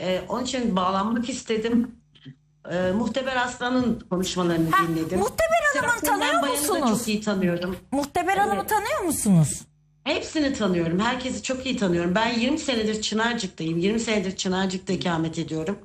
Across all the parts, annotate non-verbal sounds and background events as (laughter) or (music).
Ee, onun için bağlanmak istedim. Ee, Muhteber Aslan'ın konuşmalarını Ha, dinledim. Muhteber Hanım'ı tanıyor Bayan'ı da musunuz? çok iyi tanıyorum. Muhteber Hanım'ı tanıyor musunuz? Hepsini tanıyorum. Herkesi çok iyi tanıyorum. Ben 20 senedir Çınarcık'tayım. 20 senedir Çınarcık'ta ikamet ediyorum.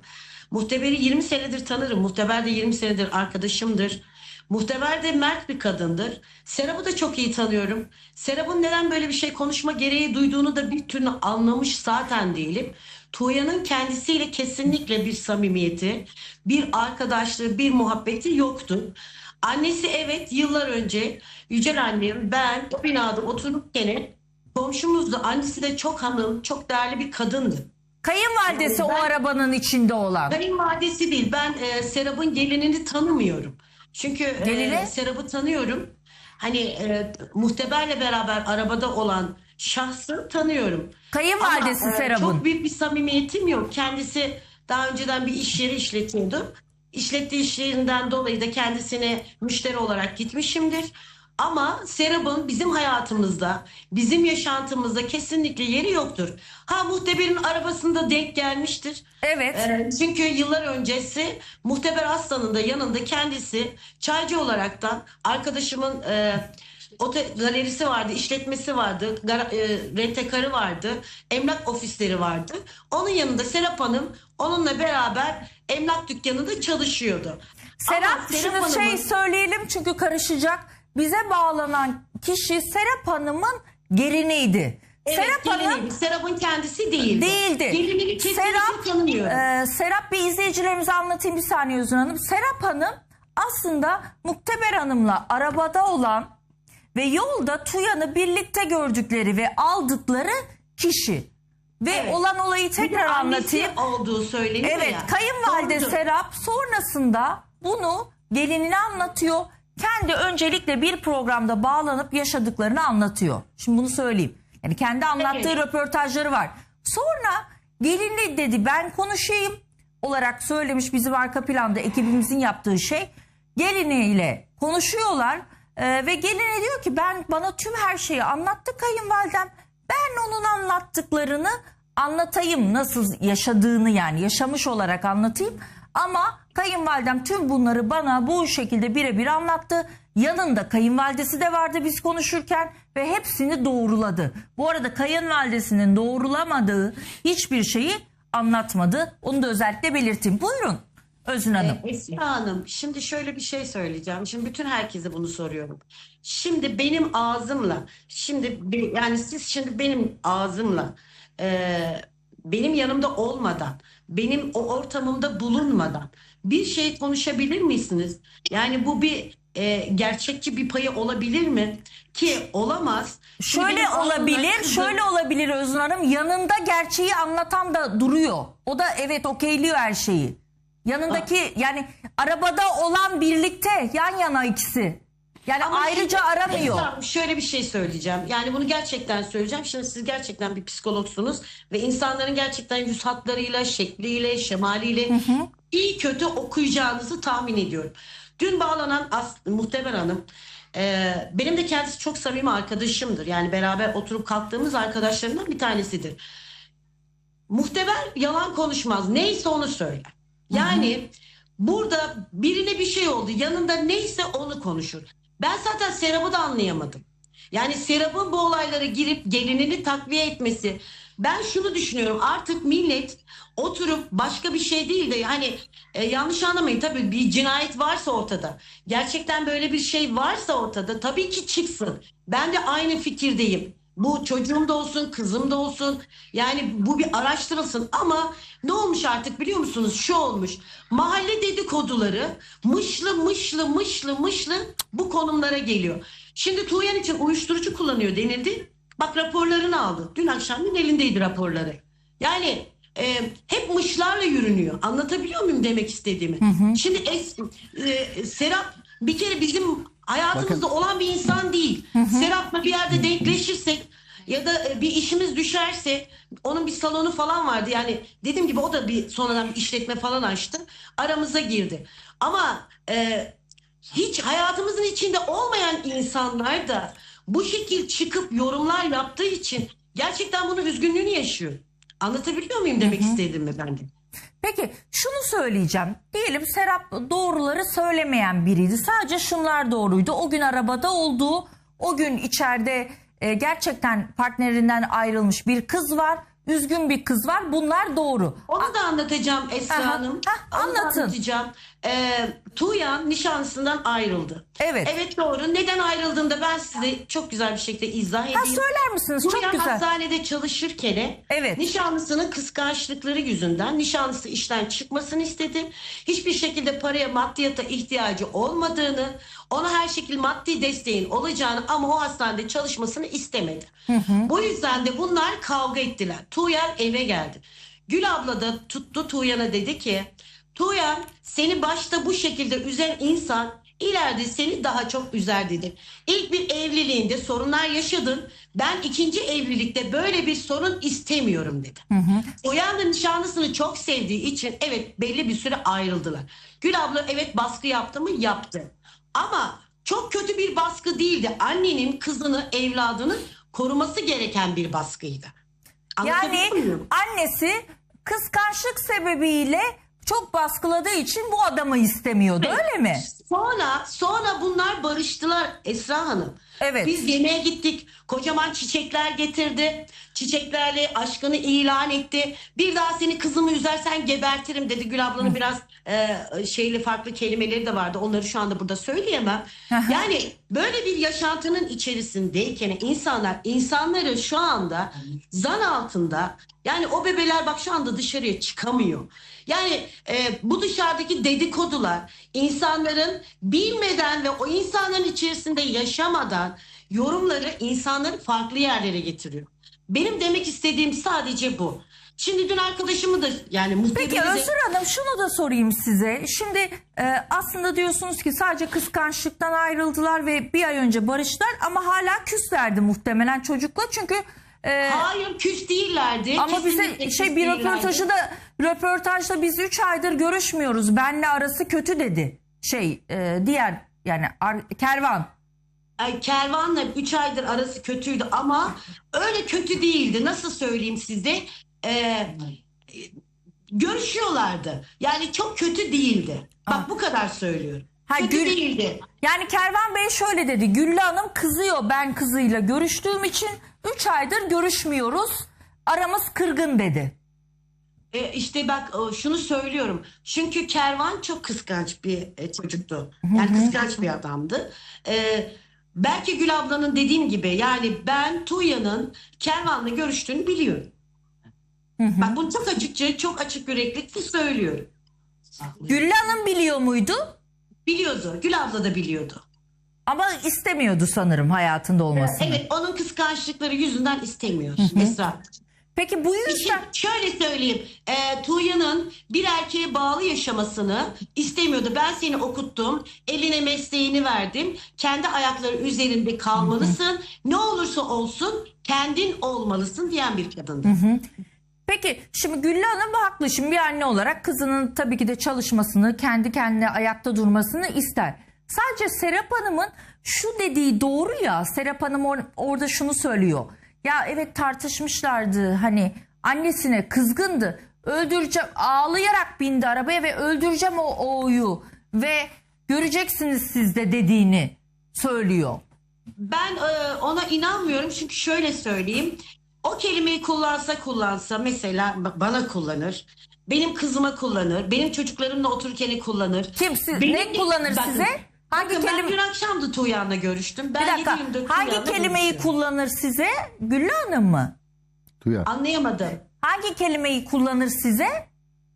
Muhteber'i 20 senedir tanırım. Muhteber de 20 senedir arkadaşımdır. Muhteber de mert bir kadındır. Serap'ı da çok iyi tanıyorum. Serap'ın neden böyle bir şey konuşma gereği duyduğunu da bir türlü anlamış zaten değilim. Tuğya'nın kendisiyle kesinlikle bir samimiyeti, bir arkadaşlığı, bir muhabbeti yoktu. Annesi evet yıllar önce Yücel annem ben o binada otururken komşumuzdu. Annesi de çok hanım, çok değerli bir kadındı. Kayınvalidesi Yani o ben- arabanın içinde olan. Kayınvalidesi değil. Ben e, Serap'ın gelinini tanımıyorum. Çünkü e, Gelini? Serap'ı tanıyorum. Hani e, muhteberle beraber arabada olan şahsı tanıyorum. Kayınvalidesi Ama, e, Serap'ın. Çok büyük bir samimiyetim yok. Kendisi daha önceden bir iş yeri işletiyordu. İşlettiği iş yerinden dolayı da kendisine müşteri olarak gitmişimdir. Ama Serap'ın bizim hayatımızda, bizim yaşantımızda kesinlikle yeri yoktur. Ha muhteberin arabasında denk gelmiştir. Evet. Ee, çünkü yıllar öncesi Muhteber Aslan'ın da yanında kendisi çaycı olaraktan arkadaşımın e, otel galerisi vardı, işletmesi vardı, gara, e, rentekarı vardı, emlak ofisleri vardı. Onun yanında Serap Hanım onunla beraber emlak dükkanında çalışıyordu. Serap, Ama Serap şunu şey Hanım'ın- söyleyelim çünkü karışacak. Bize bağlanan kişi Serap Hanım'ın geliniydi. Evet, Serap Hanım. Serap'ın kendisi değildi. değildi. Gelinini Serap, e, Serap bir izleyicilerimize anlatayım bir saniye Özün Hanım. Serap Hanım aslında Mukteber Hanım'la arabada olan ve yolda Tuyan'ı birlikte gördükleri ve aldıkları kişi. Ve Evet. olan olayı tekrar anlatayım. olduğu söyleniyor Evet ya. kayınvalide Doğrudur. Serap sonrasında bunu gelinine anlatıyor. Kendi öncelikle bir programda bağlanıp yaşadıklarını anlatıyor. Şimdi bunu söyleyeyim. Yani kendi anlattığı Evet. röportajları var. Sonra gelinle dedi ben konuşayım olarak söylemiş bizim arka planda ekibimizin yaptığı şey. Geliniyle konuşuyorlar e, ve geline diyor ki ben bana tüm her şeyi anlattı kayınvalidem. Ben onun anlattıklarını anlatayım nasıl yaşadığını yani yaşamış olarak anlatayım. Ama kayınvalidem tüm bunları bana bu şekilde birebir anlattı. Yanında kayınvalidesi de vardı biz konuşurken ve hepsini doğruladı. Bu arada kayınvalidesinin doğrulamadığı hiçbir şeyi anlatmadı. Onu da özellikle belirteyim. Buyurun Özün Hanım. Esra Hanım, şimdi şöyle bir şey söyleyeceğim. Şimdi bütün herkese bunu soruyorum. Şimdi benim ağzımla, şimdi yani siz şimdi benim ağzımla, e, benim yanımda olmadan, benim o ortamımda bulunmadan bir şey konuşabilir misiniz? Yani bu bir e, gerçekçi bir payı olabilir mi? Ki olamaz. Şöyle benim olabilir, kızım- şöyle olabilir Özün Hanım. Yanında gerçeği anlatan da duruyor. O da evet okeyliyor her şeyi. Yanındaki yani arabada olan birlikte yan yana ikisi. Yani Ama ayrıca şimdi- aramıyor. Esra şöyle bir şey söyleyeceğim. Yani bunu gerçekten söyleyeceğim. Şimdi siz gerçekten bir psikologsunuz ve insanların gerçekten yüz hatlarıyla, şekliyle, şemaliyle iyi kötü okuyacağınızı tahmin ediyorum. Dün bağlanan As Muhteber Hanım e, benim de kendisi çok samimi arkadaşımdır. Yani beraber oturup kalktığımız arkadaşlarımdan bir tanesidir. Muhteber yalan konuşmaz. Neyse onu söyler. Yani burada birine bir şey oldu. Yanında neyse onu konuşur. Ben zaten Serap'ı da anlayamadım. Yani Serap'ın bu olaylara girip gelinini takviye etmesi. Ben şunu düşünüyorum artık millet oturup başka bir şey değil de hani e, yanlış anlamayın tabii bir cinayet varsa ortada. Gerçekten böyle bir şey varsa ortada tabii ki çıksın. Ben de aynı fikirdeyim. Bu çocuğum da olsun, kızım da olsun. Yani bu bir araştırılsın ama ne olmuş artık biliyor musunuz? Şu olmuş. Mahalle dedikoduları mışlı mışlı mışlı mışlı bu konumlara geliyor. Şimdi Tuğyan için uyuşturucu kullanıyor denildi. Bak raporlarını aldı. Dün akşamın elindeydi raporları. Yani e, hep mışlarla yürünüyor. Anlatabiliyor muyum demek istediğimi? Şimdi es, e, Serap bir kere bizim hayatımızda olan bir insan değil. Serap'la bir yerde denkleşirsek ya da e, bir işimiz düşerse onun bir salonu falan vardı. Yani dediğim gibi o da bir sonradan bir işletme falan açtı. Aramıza girdi. Ama e, hiç hayatımızın içinde olmayan insanlar da bu şekil çıkıp yorumlar yaptığı için gerçekten bunun üzgünlüğünü yaşıyor. Anlatabiliyor muyum demek istediğimi ben de. Peki şunu söyleyeceğim. Diyelim Serap doğruları söylemeyen biriydi. Sadece şunlar doğruydu. O gün arabada olduğu, o gün içeride e, gerçekten partnerinden ayrılmış bir kız var. Üzgün bir kız var. Bunlar doğru. Onu da anlatacağım Esra Aha, Hanım. hah, Onu da anlatın. anlatacağım. Ee, Tuğyan nişanlısından ayrıldı. Evet. Evet doğru. Neden ayrıldığını da ben size çok güzel bir şekilde izah edeyim. Ha, söyler misiniz? Çok Tuğyan güzel. hastanede çalışırken Evet. nişanlısının kıskançlıkları yüzünden nişanlısı işten çıkmasını istedi. Hiçbir şekilde paraya maddiyata ihtiyacı olmadığını, ona her şekilde maddi desteğin olacağını ama o hastanede çalışmasını istemedi. Bu yüzden de bunlar kavga ettiler. Tuğyan eve geldi. Gül abla da tuttu Tuğyan'a dedi ki Tuğyan seni başta bu şekilde üzen insan ileride seni daha çok üzer dedi. İlk bir evliliğinde sorunlar yaşadın. Ben ikinci evlilikte böyle bir sorun istemiyorum dedi. Tuğyan da nişanlısını çok sevdiği için evet belli bir süre ayrıldılar. Gül abla evet baskı yaptı mı? Yaptı. Ama çok kötü bir baskı değildi. Annenin kızını, evladını koruması gereken bir baskıydı. Yani muyum? annesi kıskançlık sebebiyle çok baskıladığı için bu adamı istemiyordu öyle mi? Sonra sonra bunlar barıştılar Esra Hanım. Evet. Biz yemeğe gittik. Kocaman çiçekler getirdi. Çiçeklerle aşkını ilan etti. Bir daha seni kızımı üzersen gebertirim dedi. Gül ablanın biraz e, şeyli farklı kelimeleri de vardı. Onları şu anda burada söyleyemem. yani böyle bir yaşantının içerisindeyken insanlar insanları şu anda zan altında yani o bebeler bak şu anda dışarıya çıkamıyor. Yani e, bu dışarıdaki dedikodular insanların bilmeden ve o insanların içerisinde yaşamadan yorumları insanları farklı yerlere getiriyor. Benim demek istediğim sadece bu. Şimdi dün arkadaşımı da yani Peki muhtemelen de- Özür Hanım şunu da sorayım size. Şimdi e, aslında diyorsunuz ki sadece kıskançlıktan ayrıldılar ve bir ay önce barıştılar ama hala küslerdi muhtemelen çocukla çünkü e, hayır küs değillerdi. ama bize Kesinlikle şey bir röportajı da röportajda biz 3 aydır görüşmüyoruz. Benle arası kötü dedi. Şey e, diğer yani ar- kervan. Ay, Kervan'la 3 aydır arası kötüydü ama öyle kötü değildi. Nasıl söyleyeyim size? Ee, görüşüyorlardı. Yani çok kötü değildi. Bak bu kadar söylüyorum. Ha, kötü gül- değildi. Yani Kervan Bey şöyle dedi. Güllü Hanım kızıyor ben kızıyla görüştüğüm için 3 aydır görüşmüyoruz. Aramız kırgın dedi. E, işte bak şunu söylüyorum. Çünkü Kervan çok kıskanç bir e, çocuktu. Yani kıskanç bir adamdı. E, belki Gül ablanın dediğim gibi yani ben Tuğya'nın Kervan'la görüştüğünü biliyorum. Bak bunu çok açıkça, çok açık yüreklilikle söylüyorum. Güllü Hanım biliyor muydu? Biliyordu. Gül abla da biliyordu. Ama istemiyordu sanırım hayatında olmasını. Evet onun kıskançlıkları yüzünden istemiyor Esra. Peki bu Şimdi yüzden şöyle söyleyeyim. E, Tuğya'nın bir erkeğe bağlı yaşamasını istemiyordu. Ben seni okuttum. Eline mesleğini verdim. Kendi ayakları üzerinde kalmalısın. Ne olursa olsun kendin olmalısın diyen bir kadındı. Peki şimdi Güllü Hanım haklı. Şimdi bir anne olarak kızının tabii ki de çalışmasını, kendi kendine ayakta durmasını ister. Sadece Serap Hanım'ın şu dediği doğru ya. Serap Hanım or- orada şunu söylüyor. Ya evet tartışmışlardı hani annesine kızgındı. Öldüreceğim ağlayarak bindi arabaya ve öldüreceğim o oğuyu ve göreceksiniz siz de dediğini söylüyor. Ben e, ona inanmıyorum çünkü şöyle söyleyeyim. O kelimeyi kullansa kullansa mesela ba- bana kullanır. Benim kızıma kullanır. Benim çocuklarımla otururken kullanır. Kim siz- Benim- ne kullanır Bakın, size? Hangi bakın ben kelime- dün akşam da Tuğyan'la görüştüm. Ben Bir dakika 7-24 hangi kelimeyi görüşüyorum. kullanır size? Güllü Hanım mı? Duyar. Anlayamadım. Hangi kelimeyi kullanır size?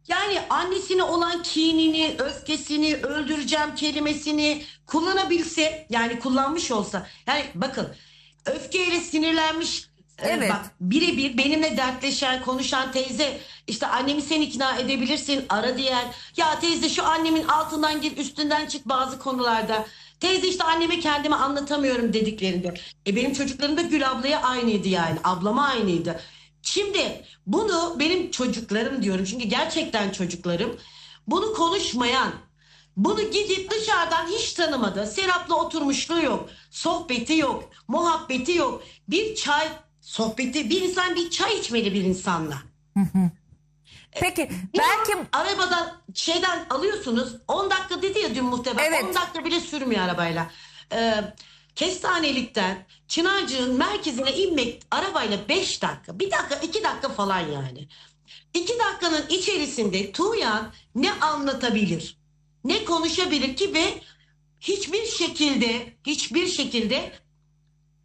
Yani annesine olan kinini, öfkesini, öldüreceğim kelimesini kullanabilse yani kullanmış olsa. Yani bakın öfkeyle sinirlenmiş Evet. bak birebir benimle dertleşen, konuşan teyze işte annemi sen ikna edebilirsin ara diyen. Ya teyze şu annemin altından gir üstünden çık bazı konularda. Teyze işte anneme kendimi anlatamıyorum dediklerinde. E benim çocuklarım da Gül ablaya aynıydı yani. Ablama aynıydı. Şimdi bunu benim çocuklarım diyorum çünkü gerçekten çocuklarım bunu konuşmayan bunu gidip dışarıdan hiç tanımadı. Serap'la oturmuşluğu yok. Sohbeti yok. Muhabbeti yok. Bir çay sohbeti bir insan bir çay içmeli bir insanla. Peki Bir belki an arabadan şeyden alıyorsunuz 10 dakika dedi ya dün muhtemelen Evet. 10 dakika bile sürmüyor arabayla. Ee, Kestanelik'ten Çınarcık'ın merkezine inmek arabayla 5 dakika. 1 dakika 2 dakika falan yani. 2 dakikanın içerisinde Tuğyan ne anlatabilir? Ne konuşabilir ki ve hiçbir şekilde hiçbir şekilde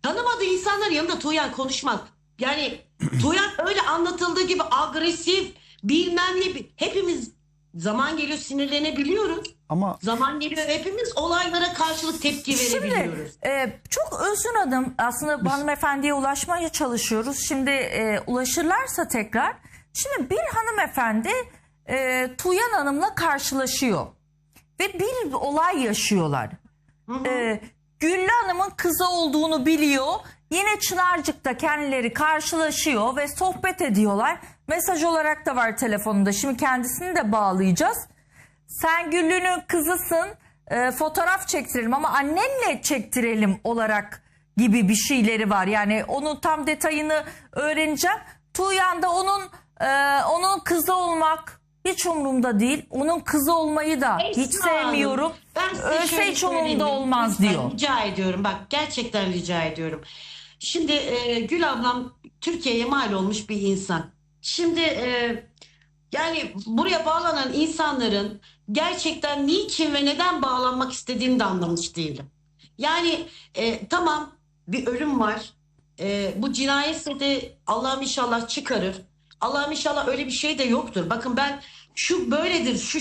tanımadığı insanların yanında Tuğyan konuşmaz. Yani (clears throat) Tuğyan öyle anlatıldığı gibi agresif bilmem ne hepimiz zaman geliyor sinirlenebiliyoruz. Ama Zaman geliyor hepimiz olaylara karşılık tepki Şimdi verebiliyoruz. e, çok özgün adım aslında hanımefendiye ulaşmaya çalışıyoruz. Şimdi e, ulaşırlarsa tekrar. Şimdi bir hanımefendi e, Tuğyan Hanım'la karşılaşıyor. Ve bir olay yaşıyorlar. E, Güllü Hanım'ın kızı olduğunu biliyor. Yine Çınarcık'ta kendileri karşılaşıyor ve sohbet ediyorlar. Mesaj olarak da var telefonunda. Şimdi kendisini de bağlayacağız. Sen Güllü'nün kızısın e, fotoğraf çektirelim ama annenle çektirelim olarak gibi bir şeyleri var. Yani onun tam detayını öğreneceğim. Tuğyan da onun e, onun kızı olmak hiç umurumda değil. Onun kızı olmayı da hiç Esra Hanım, sevmiyorum. ben size Ölse şöyle hiç söyleyeyim umurumda mi? olmaz Lütfen diyor. Rica ediyorum bak gerçekten rica ediyorum. Şimdi e, Gül ablam Türkiye'ye mal olmuş bir insan. Şimdi e, yani buraya bağlanan insanların gerçekten niçin ve neden bağlanmak istediğini de anlamış değilim. Yani e, tamam bir ölüm var. E, bu cinayetse de Allah'ım inşallah çıkarır. Allah'ım inşallah öyle bir şey de yoktur. Bakın ben şu böyledir, şu